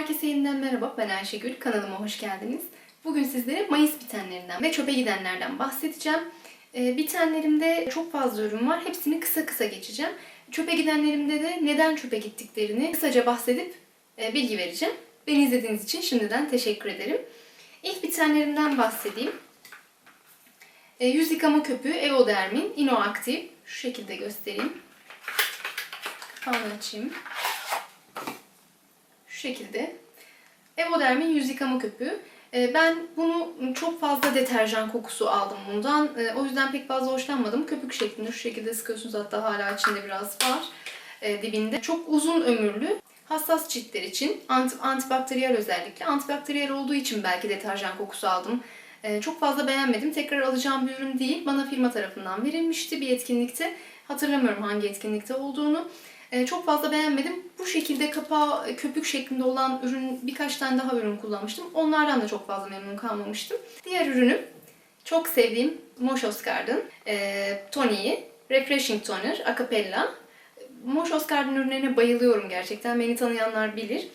Herkese yeniden merhaba, ben Ayşegül. Kanalıma hoş geldiniz. Bugün sizlere Mayıs bitenlerinden ve çöpe gidenlerden bahsedeceğim. Ee, bitenlerimde çok fazla ürün var. Hepsini kısa kısa geçeceğim. Çöpe gidenlerimde de neden çöpe gittiklerini kısaca bahsedip e, bilgi vereceğim. Beni izlediğiniz için şimdiden teşekkür ederim. İlk bitenlerimden bahsedeyim. E, yüz yıkama köpüğü Eodermin Innoactive. Şu şekilde göstereyim. Kapağını açayım. Şekilde. Evodermin yüz yıkama köpüğü. Ee, Ben bunu çok fazla deterjan kokusu aldım bundan. Ee, O yüzden pek fazla hoşlanmadım. Köpük şeklinde şu şekilde sıkıyorsunuz. Hatta hala içinde biraz var e, dibinde. Çok uzun ömürlü. Hassas ciltler için anti, antibakteriyel özellikle. Antibakteriyel olduğu için belki deterjan kokusu aldım. Çok fazla beğenmedim. Tekrar alacağım bir ürün değil. Bana firma tarafından verilmişti bir etkinlikte. Hatırlamıyorum hangi etkinlikte olduğunu. Ee, Çok fazla beğenmedim. Bu şekilde kapağı e, köpük şeklinde olan ürün birkaç tane daha ürün kullanmıştım. Onlardan da çok fazla memnun kalmamıştım. Diğer ürünüm çok sevdiğim Moshos Garden e, Toniği Refreshing Toner Acapella. Moshos Garden ürünlerine bayılıyorum gerçekten. Beni tanıyanlar bilir.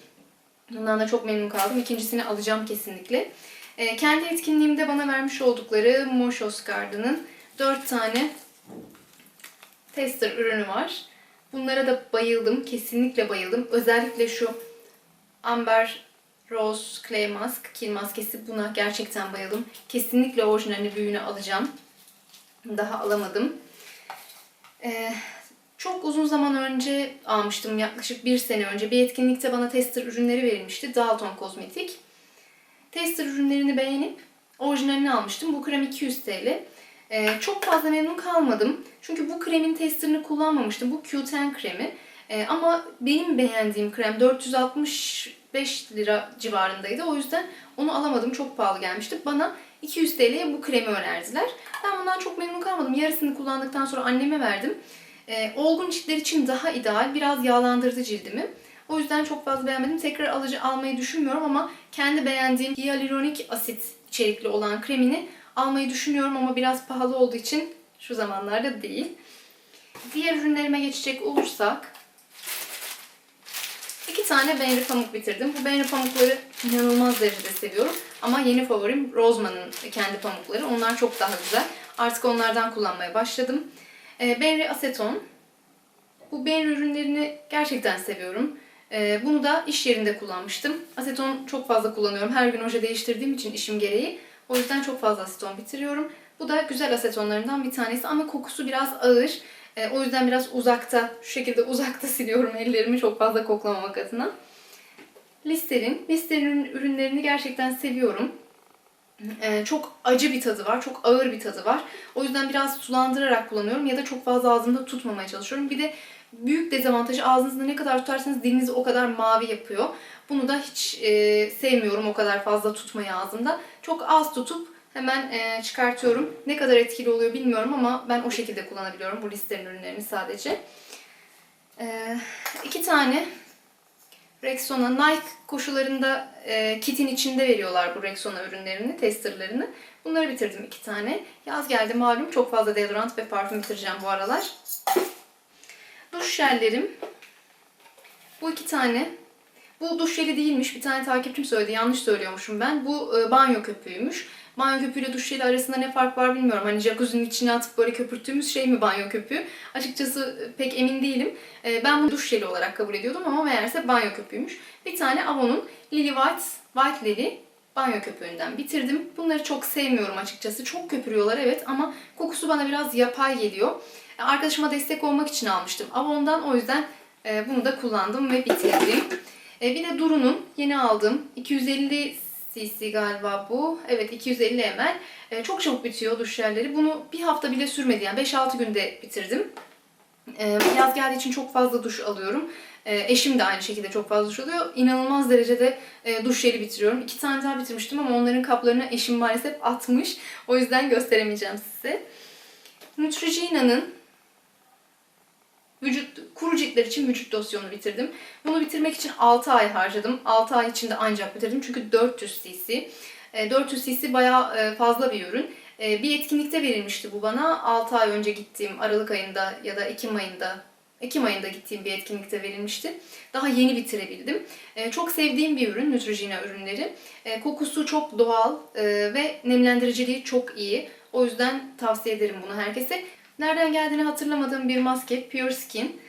Bundan da çok memnun kaldım. İkincisini alacağım kesinlikle. E, kendi etkinliğimde bana vermiş oldukları Moshos Garden'ın 4 tane tester ürünü var. Bunlara da bayıldım. Kesinlikle bayıldım. Özellikle şu Amber Rose Clay Mask, kil maskesi buna gerçekten bayıldım. Kesinlikle orijinalini büyüğünü alacağım. Daha alamadım. Ee, çok uzun zaman önce almıştım. Yaklaşık bir sene önce bir etkinlikte bana tester ürünleri verilmişti. Dalton Kozmetik. Tester ürünlerini beğenip orijinalini almıştım. Bu krem 200 TL. Ee, çok fazla memnun kalmadım. Çünkü bu kremin testerını kullanmamıştım. Bu Q10 kremi. Ee, ama benim beğendiğim krem 465 lira civarındaydı. O yüzden onu alamadım. Çok pahalı gelmişti. Bana 200 TL'ye bu kremi önerdiler. Ben bundan çok memnun kalmadım. Yarısını kullandıktan sonra anneme verdim. Ee, olgun ciltler için daha ideal. Biraz yağlandırdı cildimi. O yüzden çok fazla beğenmedim. Tekrar alıcı almayı düşünmüyorum ama kendi beğendiğim hyaluronik asit içerikli olan kremini almayı düşünüyorum ama biraz pahalı olduğu için şu zamanlarda değil. Diğer ürünlerime geçecek olursak iki tane Benri pamuk bitirdim. Bu Benri pamukları inanılmaz derecede seviyorum. Ama yeni favorim Roseman'ın kendi pamukları. Onlar çok daha güzel. Artık onlardan kullanmaya başladım. Ee, Benri aseton. Bu Benri ürünlerini gerçekten seviyorum. Ee, Bunu da iş yerinde kullanmıştım. Aseton çok fazla kullanıyorum. Her gün oje değiştirdiğim için işim gereği. O yüzden çok fazla aseton bitiriyorum. Bu da güzel asetonlarından bir tanesi ama kokusu biraz ağır. Ee, o yüzden biraz uzakta, şu şekilde uzakta siliyorum ellerimi çok fazla koklamamak adına. Listerin. Listerin ürünlerini gerçekten seviyorum. Ee, çok acı bir tadı var, çok ağır bir tadı var. O yüzden biraz sulandırarak kullanıyorum ya da çok fazla ağzımda tutmamaya çalışıyorum. Bir de büyük dezavantajı ağzınızda ne kadar tutarsanız dilinizi o kadar mavi yapıyor. Bunu da hiç e, sevmiyorum o kadar fazla tutmayı ağzımda. Çok az tutup hemen e, çıkartıyorum. Ne kadar etkili oluyor bilmiyorum ama ben o şekilde kullanabiliyorum bu listenin ürünlerini sadece. E, iki tane Rexona Nike koşularında e, kitin içinde veriyorlar bu Rexona ürünlerini, testerlarını. Bunları bitirdim iki tane. Yaz geldi malum çok fazla deodorant ve parfüm bitireceğim bu aralar. Duş jellerim. Bu iki tane. Bu duş jeli değilmiş. Bir tane takipçim söyledi. Yanlış söylüyormuşum ben. Bu e, banyo köpüğüymüş. Banyo köpüğüyle duş jeli arasında ne fark var bilmiyorum. Hani jacuzzi'nin içine atıp böyle köpürttüğümüz şey mi banyo köpüğü? Açıkçası e, pek emin değilim. E, ben bunu duş jeli olarak kabul ediyordum ama meğerse banyo köpüğüymüş. Bir tane Avon'un Lily White, White Lily banyo köpüğünden bitirdim. Bunları çok sevmiyorum açıkçası. Çok köpürüyorlar evet ama kokusu bana biraz yapay geliyor. E, Arkadaşıma destek olmak için almıştım Avon'dan. O yüzden e, bunu da kullandım ve bitirdim. E, Bir de Duru'nun yeni aldığım 250 cc galiba bu. Evet 250 ml. Çok çabuk bitiyor duş jelleri. Bunu bir hafta bile sürmedi yani 5-6 günde bitirdim. Yaz geldiği için çok fazla duş alıyorum. E, Eşim de aynı şekilde çok fazla duş alıyor. İnanılmaz derecede e, duş jeli bitiriyorum. İki tane daha bitirmiştim ama onların kaplarını eşim maalesef atmış. O yüzden gösteremeyeceğim size. Neutrogena'nın vücut kuru ciltler için vücut losyonu bitirdim. Bunu bitirmek için 6 ay harcadım. 6 ay içinde ancak bitirdim çünkü 400 cc. E, 400 cc bayağı e, fazla bir ürün. E, Bir etkinlikte verilmişti bu bana. 6 ay önce gittiğim Aralık ayında ya da Ekim ayında Ekim ayında gittiğim bir etkinlikte verilmişti. Daha yeni bitirebildim. E, çok sevdiğim bir ürün Neutrogena ürünleri. E, kokusu çok doğal e, ve nemlendiriciliği çok iyi. O yüzden tavsiye ederim bunu herkese. Nereden geldiğini hatırlamadığım bir maske Pure Skin.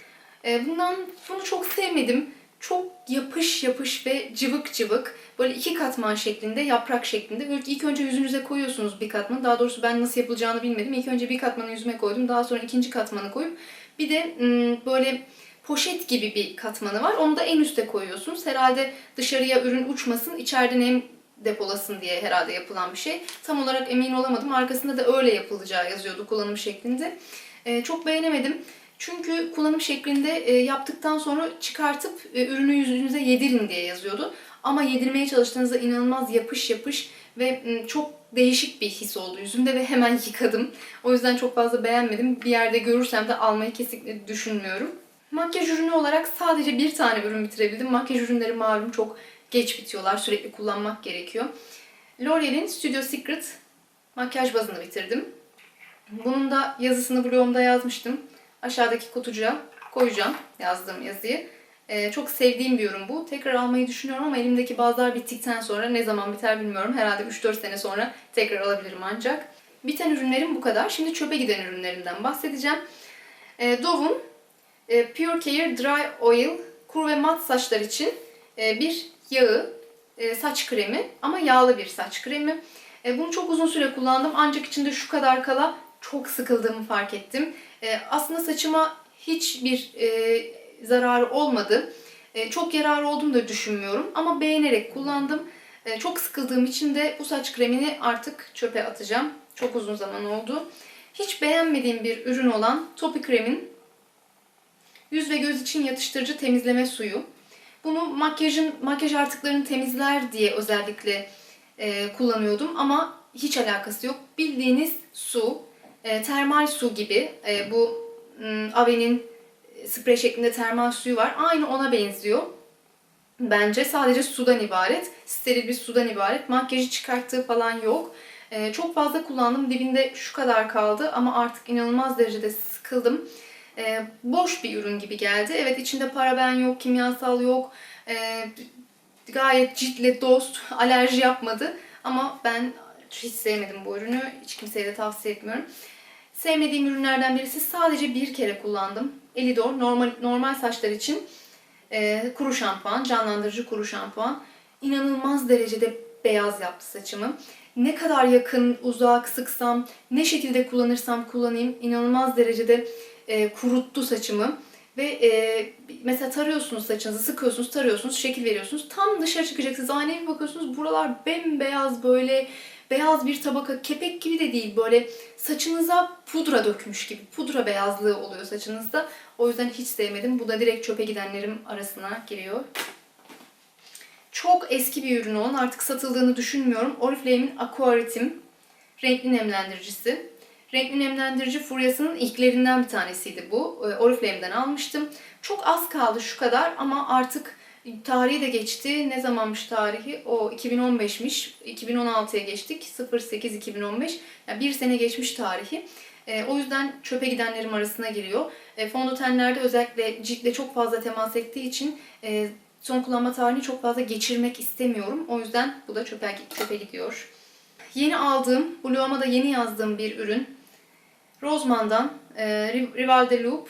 E, bundan bunu çok sevmedim. Çok yapış yapış ve cıvık cıvık. Böyle iki katman şeklinde, yaprak şeklinde. Böyle ilk önce yüzünüze koyuyorsunuz bir katmanı. Daha doğrusu ben nasıl yapılacağını bilmedim. İlk önce bir katmanı yüzüme koydum. Daha sonra ikinci katmanı koyup bir de böyle poşet gibi bir katmanı var. Onu da en üste koyuyorsunuz. Herhalde dışarıya ürün uçmasın, içeride nem depolasın diye herhalde yapılan bir şey. Tam olarak emin olamadım. Arkasında da öyle yapılacağı yazıyordu kullanım şeklinde. Ee, çok beğenemedim. Çünkü kullanım şeklinde e, yaptıktan sonra çıkartıp e, ürünü yüzünüze yedirin diye yazıyordu. Ama yedirmeye çalıştığınızda inanılmaz yapış yapış ve çok değişik bir his oldu yüzümde ve hemen yıkadım. O yüzden çok fazla beğenmedim. Bir yerde görürsem de almayı kesinlikle düşünmüyorum. Makyaj ürünü olarak sadece bir tane ürün bitirebildim. Makyaj ürünleri malum çok geç bitiyorlar. Sürekli kullanmak gerekiyor. L'Oreal'in Studio Secret makyaj bazını bitirdim. Bunun da yazısını blogumda yazmıştım. Aşağıdaki kutucuğa koyacağım yazdığım yazıyı. Ee, çok sevdiğim bir ürün bu. Tekrar almayı düşünüyorum ama elimdeki bazılar bittikten sonra ne zaman biter bilmiyorum. Herhalde 3-4 sene sonra tekrar alabilirim ancak. Biten ürünlerim bu kadar. Şimdi çöpe giden ürünlerimden bahsedeceğim. Ee, Dove'un e, Pure Care Dry Oil kuru ve mat saçlar için e, bir yağı, e, saç kremi ama yağlı bir saç kremi. E, bunu çok uzun süre kullandım ancak içinde şu kadar kala çok sıkıldığımı fark ettim. E, aslında saçıma hiçbir e, zararı olmadı. E, çok yararı olduğunu da düşünmüyorum ama beğenerek kullandım. E, çok sıkıldığım için de bu saç kremini artık çöpe atacağım. Çok uzun zaman oldu. Hiç beğenmediğim bir ürün olan Topi Krem'in yüz ve göz için yatıştırıcı temizleme suyu. Bunu makyajın makyaj artıklarını temizler diye özellikle e, kullanıyordum ama hiç alakası yok. Bildiğiniz su, e, termal su gibi e, bu Ave'nin sprey şeklinde termal suyu var. Aynı ona benziyor. Bence sadece sudan ibaret. Steril bir sudan ibaret. Makyajı çıkarttığı falan yok. E, çok fazla kullandım. Dibinde şu kadar kaldı ama artık inanılmaz derecede sıkıldım. E, boş bir ürün gibi geldi. Evet içinde paraben yok, kimyasal yok. E, gayet ciltle dost, alerji yapmadı. Ama ben hiç sevmedim bu ürünü. Hiç kimseye de tavsiye etmiyorum. Sevmediğim ürünlerden birisi sadece bir kere kullandım. Elidor normal normal saçlar için e, kuru şampuan, canlandırıcı kuru şampuan. İnanılmaz derecede beyaz yaptı saçımı. Ne kadar yakın, uzak, sıksam, ne şekilde kullanırsam kullanayım inanılmaz derecede e, kuruttu saçımı. Ve e, mesela tarıyorsunuz saçınızı, sıkıyorsunuz, tarıyorsunuz, şekil veriyorsunuz. Tam dışarı çıkacaksınız, aynaya bir bakıyorsunuz. Buralar bembeyaz böyle beyaz bir tabaka, kepek gibi de değil. Böyle saçınıza pudra dökmüş gibi. Pudra beyazlığı oluyor saçınızda. O yüzden hiç sevmedim. Bu da direkt çöpe gidenlerim arasına giriyor. Çok eski bir ürün olan, artık satıldığını düşünmüyorum. Oriflame'in Aquaritim renkli nemlendiricisi. Renkli nemlendirici furyasının ilklerinden bir tanesiydi bu. Ee, Oriflame'den almıştım. Çok az kaldı şu kadar ama artık tarihi de geçti. Ne zamanmış tarihi? O 2015'miş. 2016'ya geçtik. 08-2015. Yani bir sene geçmiş tarihi. Ee, o yüzden çöpe gidenlerim arasına giriyor. E, fondötenlerde özellikle ciltle çok fazla temas ettiği için e, son kullanma tarihini çok fazla geçirmek istemiyorum. O yüzden bu da çöpe, çöpe gidiyor. Yeni aldığım, bloğuma da yeni yazdığım bir ürün. Roseman'dan e, Rival de Loop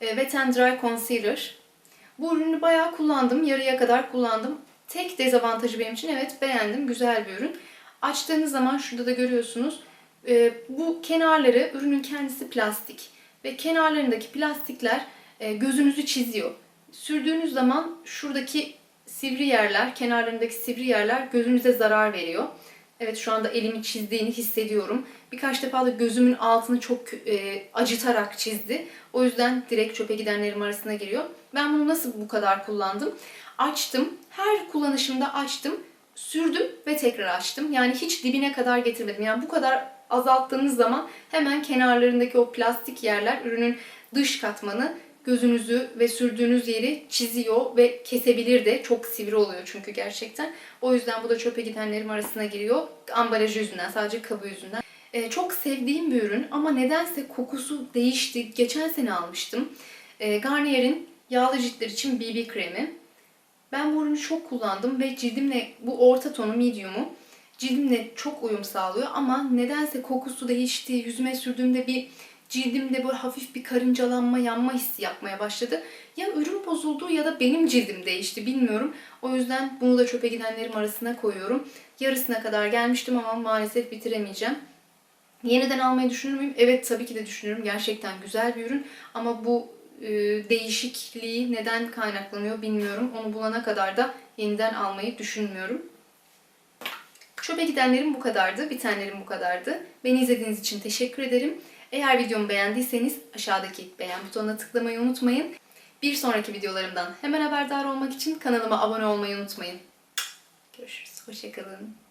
e, Wet and Dry Concealer. Bu ürünü bayağı kullandım. Yarıya kadar kullandım. Tek dezavantajı benim için evet beğendim. Güzel bir ürün. Açtığınız zaman şurada da görüyorsunuz. e, bu kenarları, ürünün kendisi plastik. Ve kenarlarındaki plastikler e, gözünüzü çiziyor. Sürdüğünüz zaman şuradaki sivri yerler, kenarlarındaki sivri yerler gözünüze zarar veriyor. Evet şu anda elimi çizdiğini hissediyorum. Birkaç defa da gözümün altını çok e, acıtarak çizdi. O yüzden direkt çöpe gidenlerim arasına giriyor. Ben bunu nasıl bu kadar kullandım? Açtım. Her kullanışımda açtım. Sürdüm ve tekrar açtım. Yani hiç dibine kadar getirmedim. Yani bu kadar azalttığınız zaman hemen kenarlarındaki o plastik yerler ürünün dış katmanı gözünüzü ve sürdüğünüz yeri çiziyor ve kesebilir de. Çok sivri oluyor çünkü gerçekten. O yüzden bu da çöpe gidenlerim arasına giriyor. Ambalajı yüzünden, sadece kabı yüzünden. Ee, çok sevdiğim bir ürün ama nedense kokusu değişti. Geçen sene almıştım. E, Garnier'in yağlı ciltler için BB kremi. Ben bu ürünü çok kullandım ve cildimle bu orta tonu medium'u cildimle çok uyum sağlıyor ama nedense kokusu değişti. Yüzüme sürdüğümde bir cildimde böyle hafif bir karıncalanma, yanma hissi yapmaya başladı. Ya ürün bozuldu ya da benim cildim değişti bilmiyorum. O yüzden bunu da çöpe gidenlerim arasına koyuyorum. Yarısına kadar gelmiştim ama maalesef bitiremeyeceğim. Yeniden almayı düşünür müyüm? Evet tabii ki de düşünürüm. Gerçekten güzel bir ürün ama bu e, değişikliği neden kaynaklanıyor bilmiyorum. Onu bulana kadar da yeniden almayı düşünmüyorum. Çöpe gidenlerim bu kadardı, bitenlerim bu kadardı. Beni izlediğiniz için teşekkür ederim. Eğer videomu beğendiyseniz aşağıdaki beğen butonuna tıklamayı unutmayın. Bir sonraki videolarımdan hemen haberdar olmak için kanalıma abone olmayı unutmayın. Görüşürüz. Hoşçakalın.